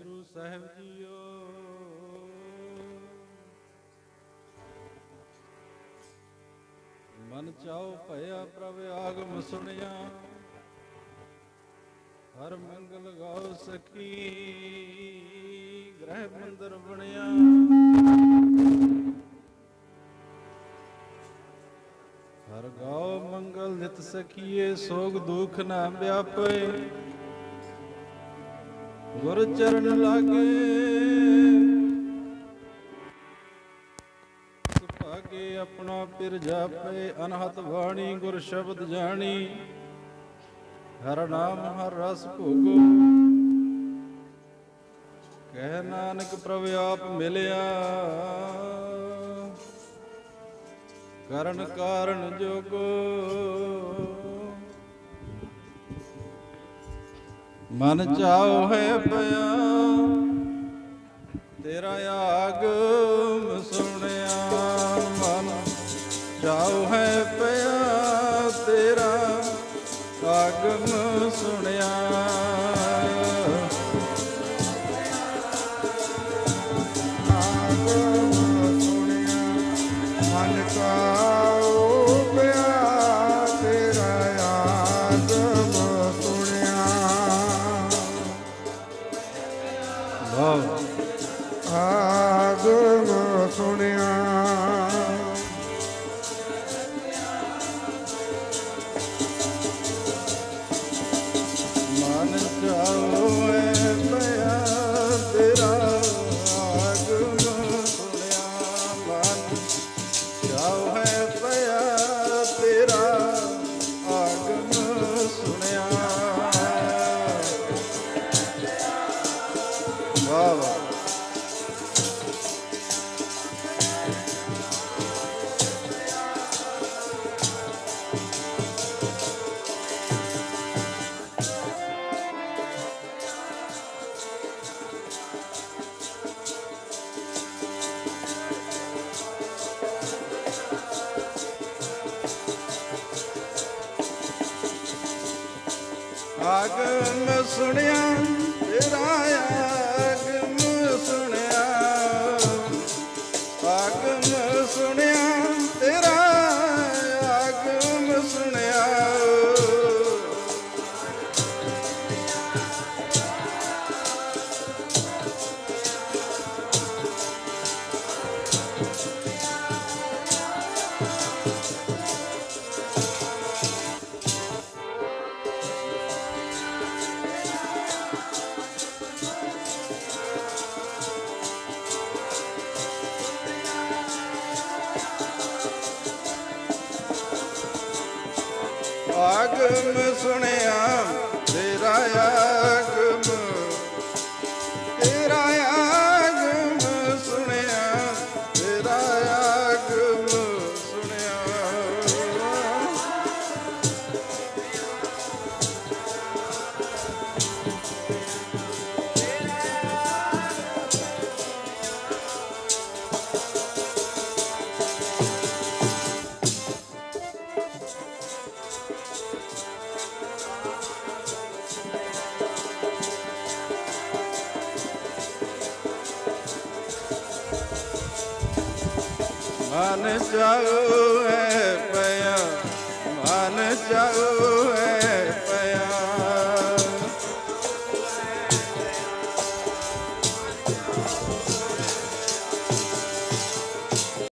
ਵਾਹਿਗੁਰੂ ਸਾਹਿਬ JIO. ਮਨ ਚਾਉ ਭਇਆ ਪ੍ਰਭ ਆਗਮ ਸੁਣਿਆ। ਹਰ ਮੰਗਲ ਗਾਉ ਸਕੀ ਗ੍ਰਹਿ ਮੰਦਰ ਬਣਿਆ। ਹਰ ਗਾਉ ਮੰਗਲ ਨਿਤ ਸਖੀਏ, ਸੋਗ ਦੁਖ ਨਾ ਵਿਆਪੇ। ਗੁਰ ਚਰਨ ਲਾਗੇ। ਸੁਭਾਗੇ ਆਪਣਾ ਪਿਰ ਜਾਪੇ, ਅਨਹਤ ਬਾਣੀ, ਗੁਰ ਸ਼ਬਦ ਜਾਣੀ। ਹਰ ਨਾਮ, ਹਰ ਰਸ ਭੋਗੋ। ਕਹਿ ਨਾਨਕ ਪ੍ਰਭ ਆਪ ਮਿਲਿਆ। ਕਰਨ ਕਾਰਨ ਜੋਗੋ। ਮਨ ਚਾਉ ਹੈ ਪਿਆ। ਤੇਰਾ ਆਗਮ ਸੁਣਿਆ। ਮਨ ਚਾਉ ਹੈ ਪਿਆ। ਤੇਰਾ ਆਗਮ ਸੁਣਿਆ। ਆਗਮ ਸੁਣਿਆ। ਮਨ ਕਾਉ ਵਾਹ ਆਗਮ ਸੁਣਿਆ ਆਗਮ ਸੁਣਿਆ ਤੇਰਾ ਆਗਮ ਸੁਣਿਆ। ਆਗਮ ਸੁਣਿਆ ਮੈਂ ਸੁਣਿਆ ਮਨ ਚਾਉ ਹੈ ਪਿਆ। ਮਨ ਚਾਉ ਹੈ